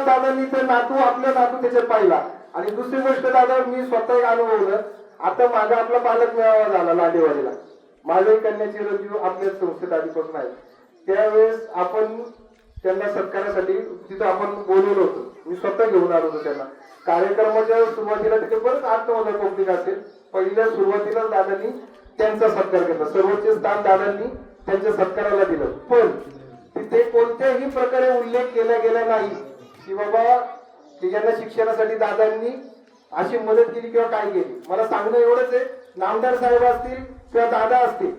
दादांनी ते नातू आपला नातू त्याच्यात पाहिला. आणि दुसरी गोष्ट दादा मी स्वतः एक अनुभवलं. आता माझा आपला पालक मेळावा झाला लाडेवाडीला. माझ्या कन्याची रजू आपल्या संस्थेत आधीपासून आहे त्यावेळेस आपण त्यांना सत्कारासाठी तिथं आपण बोलवलं होतं. मी स्वतः घेऊन आलो होतो त्यांना. कार्यक्रमाच्या सुरुवातीला तिथे बरंच आठ नऊ असेल. पहिल्या सुरुवातीला दादांनी त्यांचा सत्कार केला. सर्वोच्च स्थान दादांनी त्यांच्या सत्काराला दिलं. पण तिथे कोणत्याही प्रकारे उल्लेख केला गेला नाही. की बाबा की ज्यांना शिक्षणासाठी दादांनी अशी मदत केली किंवा काय केली? मला सांगणं एवढंच आहे नामदार साहेब असतील किंवा दादा असतील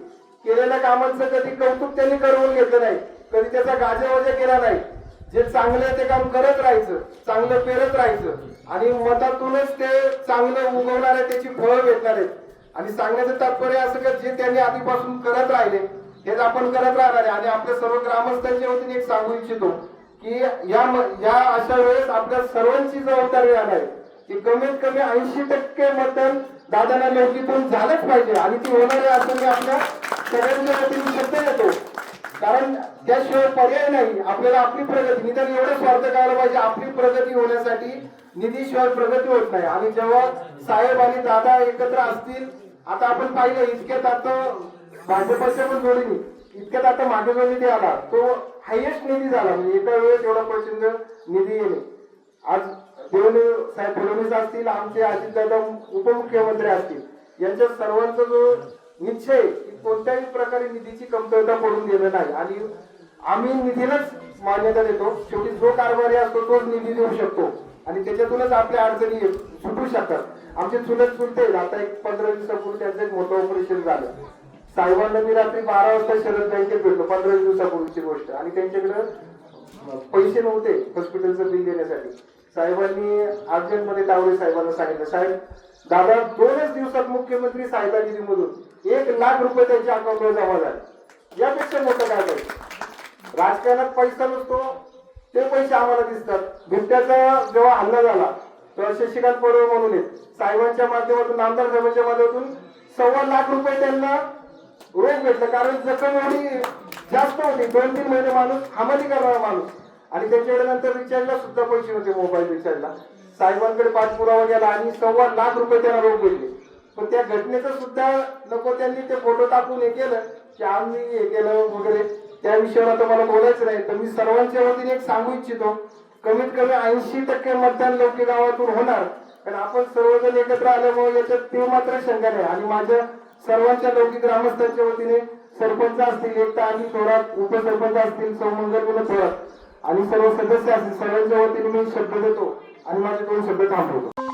केलेल्या कामांचं कधी कौतुक त्यांनी करवून घेतलं नाही कधी त्याचा गाजावाजा केला नाही. जे चांगलं आहे ते काम करत राहायचं चांगलं पेरत राहायचं आणि मतातूनच ते चांगलं उगवणार आहे त्याची फळं भेटणार आहेत. आणि सांगण्याचं तात्पर्य असं की जे त्यांनी आधीपासून करत राहिले हेच आपण करत राहणार आहे. आणि आपल्या सर्व ग्रामस्थांच्या वतीने एक सांगू इच्छितो. की या या अशा वेळेस आपल्या सर्वांची जबाबदारी राहणार आहे. की कमीत कमी ऐंशी टक्के मतदान दादांना लौकीतून झालंच पाहिजे आणि ती होणार आहे असं मी आपल्या सगळ्यांच्या वतीने शब्द देतो कारण त्याशिवाय पर्याय नाही. आपल्याला आपली प्रगती निदान एवढं स्वार्थ करायला पाहिजे आपली प्रगती होण्यासाठी निधीशिवाय प्रगती होत नाही. आणि जेव्हा साहेब आणि दादा एकत्र असतील आता आपण पाहिलं इतक्यात आता भाजपच्या पण जोडीने इतक्यात आता मागे जो निधी आला तो हायएस्ट निधी झाला. म्हणजे एका वेळेस एवढा प्रचंड निधी येणे. आज देवेंद्र साहेब फडणवीस असतील आमचे अजितदादा उपमुख्यमंत्री असतील यांच्या सर्वांचा जो निश्चय कोणत्याही प्रकारे निधीची कमतरता पडून देणं नाही. आणि आम्ही निधीलाच मान्यता देतो. शेवटी जो कारभारी असतो तोच निधी देऊ शकतो. आणि त्याच्यातूनच आपल्या अडचणी सुटू शकतात. आमचे चुलत चुलते आता एक पंधरा दिवसापूर्वी त्यांचं एक मोठं ऑपरेशन झालं. साहेबांना मी रात्री बारा वाजता शरद बँकेत भेटलो पंधरा दिवसापूर्वीची गोष्ट. आणि त्यांच्याकडे पैसे नव्हते हॉस्पिटलचं बिल देण्यासाठी. साहेबांनी अर्जंटमध्ये तावडे साहेबांना सांगितलं साहेब दादा दोनच दिवसात मुख्यमंत्री सहायता निधीमधून एक लाख रुपये त्यांच्या अकाउंटवर जमा झाले. यापेक्षा मोठं काय पाहिजे राजकारणात पैसा नसतो ते पैसे आम्हाला दिसतात. बिबट्याचा जेव्हा हल्ला झाला तेव्हा शशिकांत पडवे म्हणून साहेबांच्या माध्यमातून आमदार साहेबांच्या माध्यमातून सव्वा लाख रुपये त्यांना रोग भेटलं कारण जखम एवढी जास्त होती. दोन तीन महिने माणूस हमाली करणारा माणूस. आणि त्याच्याकडे नंतर रिचार्जला सुद्धा पैसे होते मोबाईल रिचार्जला साहेबांकडे पाठपुरावा गेला आणि सव्वा लाख रुपये त्यांना रोग भेटले. पण त्या घटनेचं सुद्धा नको त्यांनी ते फोटो टाकून हे केलं की आम्ही हे केलं वगैरे. त्या विषयावर आता मला बोलायचं नाही. तर मी सर्वांच्या वतीने एक सांगू इच्छितो. कमीत कमी ऐंशी टक्के मतदान लौकिक गावातून होणार. कारण आपण सर्वजण एकत्र आल्यामुळे याच्यात ते मात्र शंका नाही. आणि माझ्या सर्वांच्या लौकिक ग्रामस्थांच्या वतीने सरपंच असतील एकता आणि थोरात उपसरपंच असतील सौमंगल गुण थोरात. आणि सर्व सदस्य असतील सर्वांच्या वतीने मी शब्द देतो आणि माझे दोन शब्द थांबवतो.